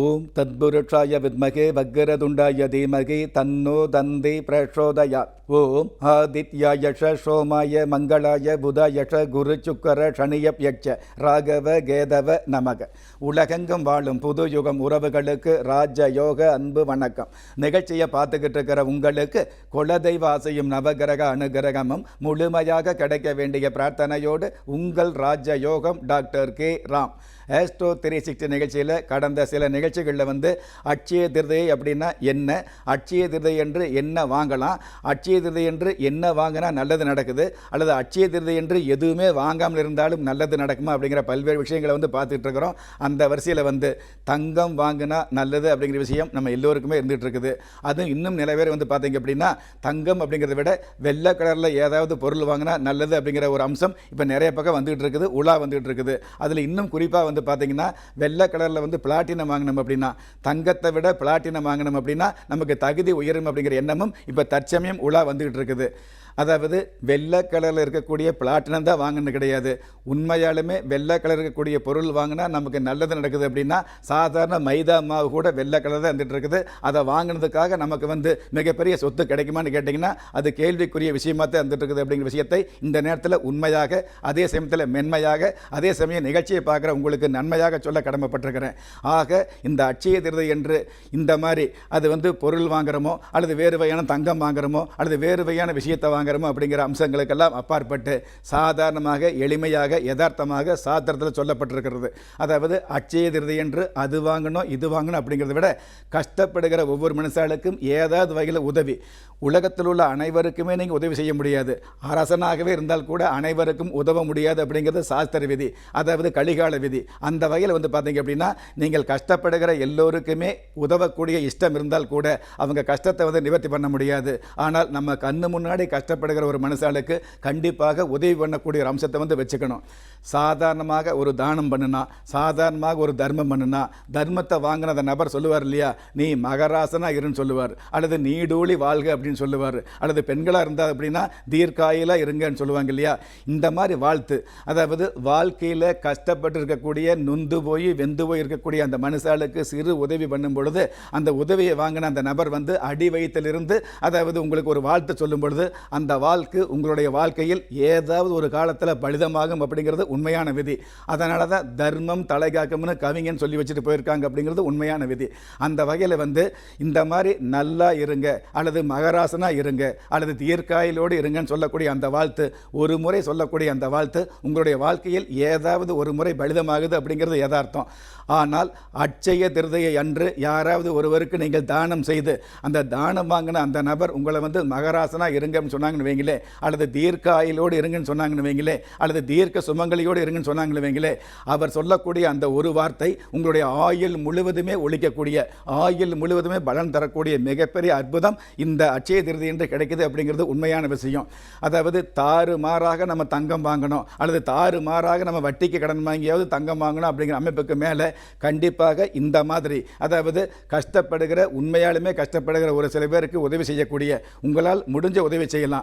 ஓம் தத்புருஷாய வித்மகே வக்கரதுண்டாய தீமகி தன்னோ தந்தி பிரச்சோதயா ஓம் ஆதித்யாயஷ சோமாய மங்களாய புதாயஷ குரு சுக்கர ஷனியப்யட்ச ராகவ கேதவ நமக உலகெங்கும் வாழும் புது யுகம் உறவுகளுக்கு ராஜ யோக அன்பு வணக்கம். நிகழ்ச்சியை பார்த்துக்கிட்டு இருக்கிற உங்களுக்கு குலதெய்வ ஆசையும் நவகிரக அனுகிரகமும் முழுமையாக கிடைக்க வேண்டிய பிரார்த்தனையோடு உங்கள் ராஜ யோகம் doctor K. Ram. Astro three sixty நிகழ்ச்சியில் கடந்த சில நிகழ்ச்சி நிகழ்ச்சிகளில் வந்து அட்சய திருதை அப்படின்னா என்ன? அட்சய திருதை என்று என்ன வாங்கலாம்? அட்சய திருதை என்று என்ன வாங்கினா நல்லது நடக்குது? அல்லது அட்சய திருதை என்று எதுவுமே வாங்காமல் இருந்தாலும் நல்லது நடக்குமா? அப்படிங்கிற பல்வேறு விஷயங்களை வந்து பார்த்துட்டு இருக்கிறோம். அந்த வரிசையில் வந்து தங்கம் வாங்கினா நல்லது அப்படிங்கிற விஷயம் நம்ம எல்லோருக்குமே இருந்துகிட்டு இருக்குது. அதுவும் இன்னும் நில பேர் வந்து பார்த்தீங்க அப்படின்னா தங்கம் அப்படிங்கிறத விட வெள்ளை கலரில் ஏதாவது பொருள் வாங்கினா நல்லது அப்படிங்கிற ஒரு அம்சம் இப்போ நிறைய பக்கம் வந்துகிட்டு இருக்குது. உலா வந்துகிட்டு இருக்குது. அதில் இன்னும் குறிப்பாக வந்து பார்த்தீங்கன்னா வெள்ளை கலரில் வந்து பிளாட்டினம் வாங்கினோம் அப்படின்னா தங்கத்தை விட பிளாட்டினம் வாங்கினோம் அப்படின்னா நமக்கு தகுதி உயரும் அப்படிங்கிற எண்ணமும் இப்போ தற்சமயம் உலா வந்துகிட்டு இருக்குது. அதாவது வெள்ளை கலரில் இருக்கக்கூடிய பிளாட்டினம் தான் வாங்கினது கிடையாது. உண்மையாலுமே வெள்ளை கலர் இருக்கக்கூடிய பொருள் வாங்கினா நமக்கு நல்லது நடக்குது அப்படின்னா சாதாரண மைதா மாவு கூட வெள்ளை கலர் தான் இருந்துட்டு இருக்குது. அதை வாங்கினதுக்காக நமக்கு வந்து மிகப்பெரிய சொத்து கிடைக்குமான்னு கேட்டிங்கன்னா அது கேள்விக்குரிய விஷயமாக தான் இருந்துட்டு இருக்குது அப்படிங்கிற விஷயத்தை இந்த நேரத்தில் உண்மையாக அதே சமயத்தில் மென்மையாக அதே சமயம் நிகழ்ச்சியை பார்க்குற உங்களுக்கு நன்மையாக சொல்ல கடமைப்பட்டிருக்கிறேன். ஆக இந்த அட்சய திருதை என்று இந்த மாதிரி அது வந்து பொருள் வாங்குறோமோ அல்லது வேறு வகையான தங்கம் வாங்குறோமோ அல்லது வேறு வகையான விஷயத்தை வாங்குறோமோ அப்படிங்கிற அம்சங்களுக்கெல்லாம் அப்பாற்பட்டு சாதாரணமாக எளிமையாக யதார்த்தமாக சாத்திரத்தில் சொல்லப்பட்டிருக்கிறது. அதாவது அட்சய என்று அது வாங்கணும் இது வாங்கணும் அப்படிங்கிறத விட கஷ்டப்படுகிற ஒவ்வொரு மனுஷாளுக்கும் ஏதாவது வகையில் உதவி. உலகத்தில் உள்ள அனைவருக்குமே நீங்கள் உதவி செய்ய முடியாது. அரசனாகவே இருந்தால் கூட அனைவருக்கும் உதவ முடியாது அப்படிங்கிறது சாஸ்திர விதி. அதாவது கலிகால விதி. அந்த வகையில் வந்து பார்த்தீங்க அப்படின்னா நீங்கள் கஷ்டப்படுகிற எல்லோருக்குமே உதவக்கூடிய இஷ்டம் இருந்தால் கூட அவங்க கஷ்டத்தை வந்து நிவர்த்தி பண்ண முடியாது. ஆனால் நம்ம கண்ணு முன்னாடி கஷ்டப்படுகிற ஒரு மனுஷாளுக்கு கண்டிப்பாக உதவி பண்ணக்கூடிய ஒரு அம்சத்தை வந்து வச்சுக்கணும். சாதாரணமாக ஒரு தானம் பண்ணுனா சாதாரணமாக ஒரு தர்மம் பண்ணுனா தர்மத்தை வாங்கின அந்த நபர் சொல்லுவார் இல்லையா? நீ மகராசனா இருன்னு சொல்லுவார். அல்லது நீடூழி வாழ்க அப்படின்னு சொல்லுவார். அல்லது பெண்களாக இருந்தால் அப்படின்னா தீர்க்காயிலாக இருங்கன்னு சொல்லுவாங்க இல்லையா? இந்த மாதிரி வாழ்த்து. அதாவது வாழ்க்கையில் கஷ்டப்பட்டு இருக்கக்கூடிய நொந்து போய் வெந்து போய் இருக்கக்கூடிய அந்த மனுஷாளுக்கு சிறு உதவி பண்ணும் பொழுது அந்த உதவியை வாங்கின அந்த நபர் வந்து அடி வயிற்றிலிருந்து அதாவது உங்களுக்கு ஒரு வாழ்த்து சொல்லும் பொழுது அந்த வாழ்க்கை உங்களுடைய வாழ்க்கையில் ஏதாவது ஒரு காலத்தில் பலிதமாகும் அப்படிங்கிறது உண்மையான விதி. அதனால தான் தர்மம் தலைகாக்கம்னு கவிஞன் சொல்லி வச்சுட்டு போயிருக்காங்க அப்படிங்கிறது உண்மையான விதி. அந்த வகையில் வந்து இந்த மாதிரி நல்லா இருங்க அல்லது மகராசனா இருங்க அல்லது தீர்க்காயிலோடு இருங்கன்னு சொல்லக்கூடிய அந்த வாழ்த்து ஒரு முறை சொல்லக்கூடிய அந்த வாழ்த்து உங்களுடைய வாழ்க்கையில் ஏதாவது ஒரு முறை பலிதமாகுது அப்படிங்கிறது யதார்த்தம். ஆனால் அட்சய திருதையை அன்று யாராவது ஒருவருக்கு நீங்கள் தானம் செய்து அந்த தானம் வாங்கின அந்த நபர் உங்களை வந்து மகராசனா இருங்கன்னு சொன்னாங்கன்னு வைங்களே அல்லது தீர்க்க ஆயிலோடு இருங்கன்னு சொன்னாங்கன்னு வைங்களே அல்லது தீர்க்க சுமங்கலியோடு இருங்கன்னு சொன்னாங்கன்னு வைங்களே அவர் சொல்லக்கூடிய அந்த ஒரு வார்த்தை உங்களுடைய ஆயுள் முழுவதுமே ஒழிக்கக்கூடிய ஆயுள் முழுவதுமே பலன் தரக்கூடிய மிகப்பெரிய அற்புதம் இந்த அச்சய திருதி என்று கிடைக்குது அப்படிங்கிறது உண்மையான விஷயம். அதாவது தாறு மாறாக நம்ம தங்கம் வாங்கணும் அல்லது தாறு மாறாக நம்ம வட்டிக்கு கடன் வாங்கியாவது தங்கம் வாங்கணும் அப்படிங்கிற அமைப்புக்கு மேலே கண்டிப்பாக இந்த மாதிரி அதாவது கஷ்டப்படுகிற உண்மையாலுமே கஷ்டப்படுகிற ஒரு சில பேருக்கு உதவி செய்யக்கூடிய உங்களால் முடிஞ்ச உதவி செய்யலாம்.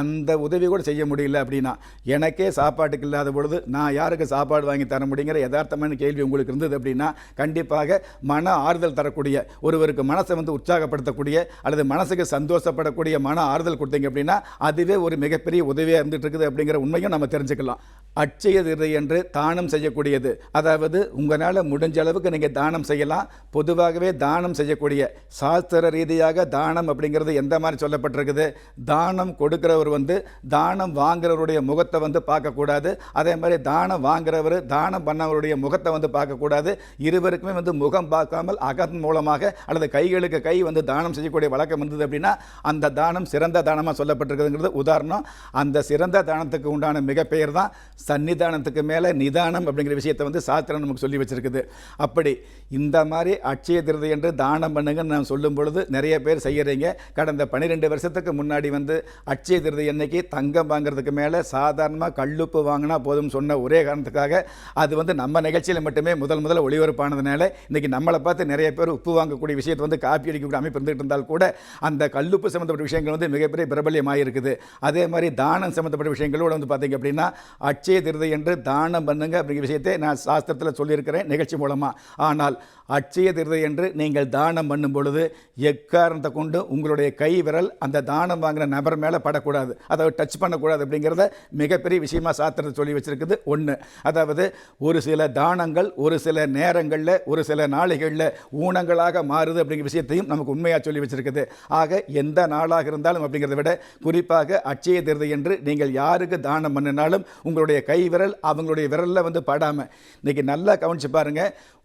அந்த உதவி கூட செய்ய முடியல அப்படின்னா எனக்கே சாப்பாட்டுக்கு இல்லாத பொழுது நான் யாருக்கு சாப்பாடு வாங்கி தர முடியுங்கிற யதார்த்தமான கேள்வி உங்களுக்கு இருந்தது அப்படின்னா கண்டிப்பாக மன ஆறுதல் தரக்கூடிய ஒருவருக்கு மனசை வந்து உற்சாகப்படுத்தக்கூடிய அல்லது மனசுக்கு சந்தோஷப்படக்கூடிய மன ஆறுதல் கொடுத்தீங்க அப்படின்னா அதுவே ஒரு மிகப்பெரிய உதவியாக இருந்துட்டு இருக்குது அப்படிங்கிற உண்மையும் நம்ம தெரிஞ்சுக்கலாம். அச்சயது இல்லை என்று தானம் செய்யக்கூடியது அதாவது உங்களால் முடிஞ்ச அளவுக்கு நீங்கள் தானம் செய்யலாம். பொதுவாகவே தானம் செய்யக்கூடிய சாஸ்திர ரீதியாக தானம் அப்படிங்கிறது எந்த மாதிரி சொல்லப்பட்டிருக்குது? தானம் கொடுக்கிறவர் வந்து தானம் வாங்குறவருடைய முகத்தை வந்து பார்க்கக்கூடாது. அதே மாதிரி தானம் வாங்குறவர் தானம் பண்ணவருடைய முகத்தை வந்து பார்க்கக்கூடாது. இருவருக்குமே வந்து முகம் பார்க்காமல் அகத்தின் மூலமாக அல்லது கைகளுக்கு கை வந்து தானம் செய்யக்கூடிய வழக்கம் இருந்தது அப்படின்னா அந்த தானம் சிறந்த தானமாக சொல்லப்பட்டிருக்குதுங்கிறது உதாரணம். அந்த சிறந்த தானத்துக்கு உண்டான மிகப்பெயர் தான் சன்னிதானத்துக்கு மேலே நிதானம் அப்படிங்கிற விஷயத்தை வந்து சாஸ்திரம் நமக்கு சொல்லி வச்சிருக்குது. அப்படி இந்த மாதிரி அட்சய திருதி என்று தானம் பண்ணுங்கன்னு நான் சொல்லும் பொழுது நிறைய பேர் செய்கிறீங்க கடந்த பன்னிரெண்டு வருஷத்துக்கு முன்னாடி வந்து அச்சய திருதி அன்னைக்கு தங்கம் வாங்குறதுக்கு மேலே சாதாரணமாக கல்லுப்பு வாங்கினா போதும் சொன்ன ஒரே காரணத்துக்காக அது வந்து நம்ம நிகழ்ச்சியில் மட்டுமே முதல் முதல்ல ஒளிபரப்பானதுனால இன்றைக்கி நம்மளை பார்த்து நிறைய பேர் உப்பு வாங்கக்கூடிய விஷயத்தை வந்து காப்பி அடிக்கக்கூடிய அமைப்பு இருந்துகிட்டு இருந்தால் கூட அந்த கல்லுப்பு சம்மந்தப்பட்ட விஷயங்கள் வந்து மிகப்பெரிய பிரபல்யமாக இருக்குது. அதே மாதிரி தானம் சம்மந்தப்பட்ட விஷயங்களோட வந்து பார்த்திங்க அப்படின்னா அட்சய திருதி என்று தானம் பண்ணுங்க அப்படிங்கிற விஷயத்தை நான் சாஸ்திரத்தில் சொல்லியிருக்கிறேன் நிகழ்ச்சி மூலமாக ஆனால் அட்சய திருதி என்று நீங்கள் தானம் பண்ணும் பொழுது எக்காரணத்தை கொண்டு உங்களுடைய கை விரல் அந்த தானம் வாங்கின நபர் மேலே படக்கூடாது அதாவது டச் பண்ணக்கூடாது அப்படிங்கிறத மிகப்பெரிய விஷயமா சாத்திரத்தை சொல்லி வச்சிருக்குது ஒன்று அதாவது ஒரு சில தானங்கள் ஒரு சில நேரங்களில் ஒரு சில நாளைகளில் ஊனங்களாக மாறுது அப்படிங்கிற விஷயத்தையும் நமக்கு உண்மையாக சொல்லி வச்சிருக்குது. ஆக எந்த நாளாக இருந்தாலும் அப்படிங்கிறத விட குறிப்பாக அச்சய திருதி என்று நீங்கள் யாருக்கு தானம் பண்ணினாலும் உங்களுடைய கை விரல் அவங்களுடைய விரலில் வந்து படாமல் இன்னைக்கு நல்லா கவனிச்சு பாருங்க.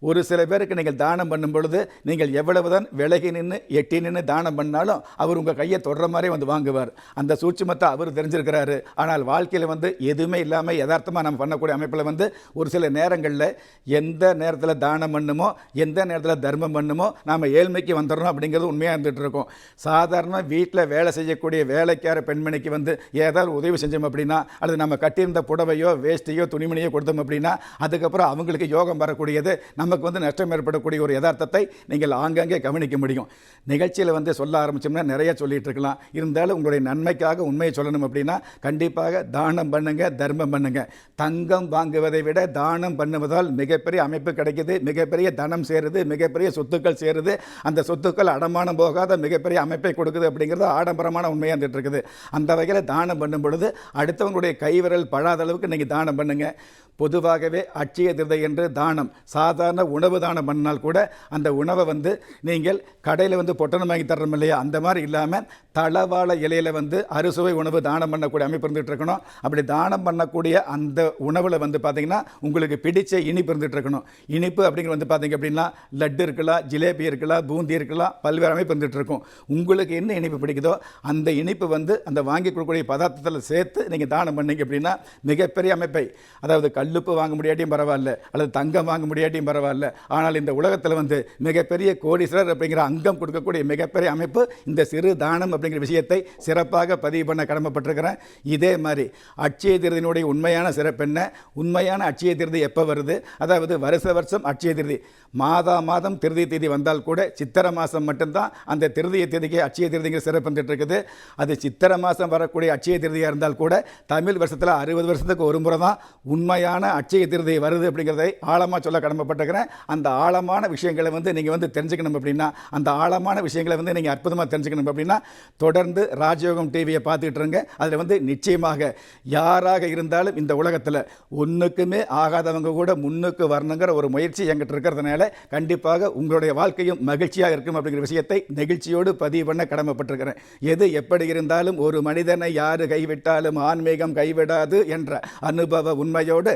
ஒரு சில பேருக்கு நீங்கள் தானம் பண்ணும் பொழுது நீங்கள் எவ்வளவுதான் விலகி நின்று எட்டி நின்று தானம் பண்ணாலும் அவர் உங்கள் கையை தொடர மாதிரி வந்து வாங்குவார். அந்த அந்த சூட்சுமத்தை அவர் தெரிஞ்சிருக்கிறாரு. ஆனால் வாழ்க்கையில் வந்து எதுவுமே இல்லாமல் யதார்த்தமாக நம்ம பண்ணக்கூடிய அமைப்பில் வந்து ஒரு சில நேரங்களில் எந்த நேரத்தில் தானம் பண்ணுமோ எந்த நேரத்தில் தர்மம் பண்ணுமோ நாம் ஏழ்மைக்கு வந்துடணும் அப்படிங்கிறது உண்மையாக இருந்துகிட்டு இருக்கோம். சாதாரண வீட்டில் வேலை செய்யக்கூடிய வேலைக்கார பெண்மணிக்கு வந்து ஏதாவது உதவி செஞ்சோம் அப்படின்னா அல்லது நம்ம கட்டியிருந்த புடவையோ வேஷ்டியோ துணிமணியோ கொடுத்தோம் அப்படின்னா அதுக்கப்புறம் அவங்களுக்கு யோகம் வரக்கூடியது நமக்கு வந்து நஷ்டம் ஏற்படக்கூடிய ஒரு யதார்த்தத்தை நீங்கள் ஆங்காங்கே கவனிக்க முடியும். நிகழ்ச்சியில் வந்து சொல்ல ஆரம்பித்தோம்னா நிறைய சொல்லிகிட்டு இருக்கலாம். இருந்தாலும் உங்களுடைய நன்மை நன்மைக்காக உண்மையை சொல்லணும் அப்படின்னா கண்டிப்பாக தானம் பண்ணுங்க தர்மம் பண்ணுங்க. தங்கம் வாங்குவதை விட தானம் பண்ணுவதால் மிகப்பெரிய அமைப்பு கிடைக்குது மிகப்பெரிய தனம் சேருது மிகப்பெரிய சொத்துக்கள் சேருது. அந்த சொத்துக்கள் அடமானம் போகாத மிகப்பெரிய அமைப்பை கொடுக்குது அப்படிங்கிறது ஆடம்பரமான உண்மையாக இருந்துட்டு இருக்குது. அந்த வகையில் தானம் பண்ணும் பொழுது அடுத்தவங்களுடைய கைவிரல் படாத அளவுக்கு நீங்கள் தானம் பண்ணுங்கள் பொதுவாகவே அட்சய திருதை என்று தானம் சாதாரண உணவு தானம் பண்ணால் கூட அந்த உணவை வந்து நீங்கள் கடையில் வந்து பொட்டணம் வாங்கி தர்றோம் இல்லையா? அந்த மாதிரி இல்லாமல் தளவாழ இலையில் வந்து அறுசுவை உணவு தானம் பண்ணக்கூடிய அமைப்பு இருந்துகிட்டு இருக்கணும். அப்படி தானம் பண்ணக்கூடிய அந்த உணவில் வந்து பார்த்தீங்கன்னா உங்களுக்கு பிடிச்ச இனிப்பு இருந்துகிட்டு இருக்கணும். இனிப்பு அப்படிங்கிறது வந்து பார்த்திங்க அப்படின்னா லட்டு இருக்கலாம் ஜிலேபி இருக்கலாம் பூந்தி இருக்கலாம் பல்வேறு அமைப்பு இருந்துகிட்டு இருக்கும். உங்களுக்கு என்ன இனிப்பு பிடிக்குதோ அந்த இனிப்பு வந்து அந்த வாங்கி கொடுக்கக்கூடிய பதார்த்தத்தில் சேர்த்து நீங்கள் தானம் பண்ணீங்க அப்படின்னா மிகப்பெரிய அமைப்பை. அதாவது கல் கல்லுப்பு வாங்க முடியாட்டியும் பரவாயில்ல அல்லது தங்கம் வாங்க முடியாட்டியும் பரவாயில்ல. ஆனால் இந்த உலகத்தில் வந்து மிகப்பெரிய கோடீஸ்வரர் அப்படிங்கிற அங்கம் கொடுக்கக்கூடிய மிகப்பெரிய அமைப்பு இந்த சிறு தானம் அப்படிங்கிற விஷயத்தை சிறப்பாக பதிவு பண்ண கடமைப்பட்டிருக்கிறேன். இதே மாதிரி அட்சய திருதியினுடைய உண்மையான சிறப்பு என்ன? உண்மையான அட்சய திருதி எப்போ வருது? அதாவது வருஷ வருஷம் அட்சய திருதி. மாதா மாதம் திருதி தேதி வந்தால் கூட சித்திரை மாதம் மட்டும்தான் அந்த திருதிய தேதிக்கு அட்சய திருதிங்கிற சிறப்பு வந்துட்டு இருக்குது அது சித்திரை மாதம் வரக்கூடிய அட்சய திருதியாக இருந்தால் கூட தமிழ் வருஷத்தில் அறுபது வருஷத்துக்கு ஒரு முறை தான் உண்மையான அட்சய திருதை வருது அப்படிங்கிறதை ஆழமாக சொல்ல கடமைப்பட்டிருக்கிறேன். அந்த ஆழமான விஷயங்களை வந்து நீங்கள் வந்து தெரிஞ்சுக்கணும் அப்படின்னா அந்த ஆழமான விஷயங்களை வந்து நீங்கள் அற்புதமாக தெரிஞ்சுக்கணும் அப்படின்னா தொடர்ந்து ராஜயோகம் டிவியை பார்த்துக்கிட்டு இருங்க. அதில் வந்து நிச்சயமாக யாராக இருந்தாலும் இந்த உலகத்தில் ஒன்றுக்குமே ஆகாதவங்க கூட முன்னுக்கு வரணுங்கிற ஒரு முயற்சி எங்கிட்ட இருக்கிறதுனால கண்டிப்பாக உங்களுடைய வாழ்க்கையும் மகிழ்ச்சியாக இருக்கும் அப்படிங்கிற விஷயத்தை நெகிழ்ச்சியோடு பதிவு பண்ண கடமைப்பட்டிருக்கிறேன். எது எப்படி இருந்தாலும் ஒரு மனிதனை யார் கைவிட்டாலும் ஆன்மீகம் கைவிடாது என்ற அனுபவ உண்மையோடு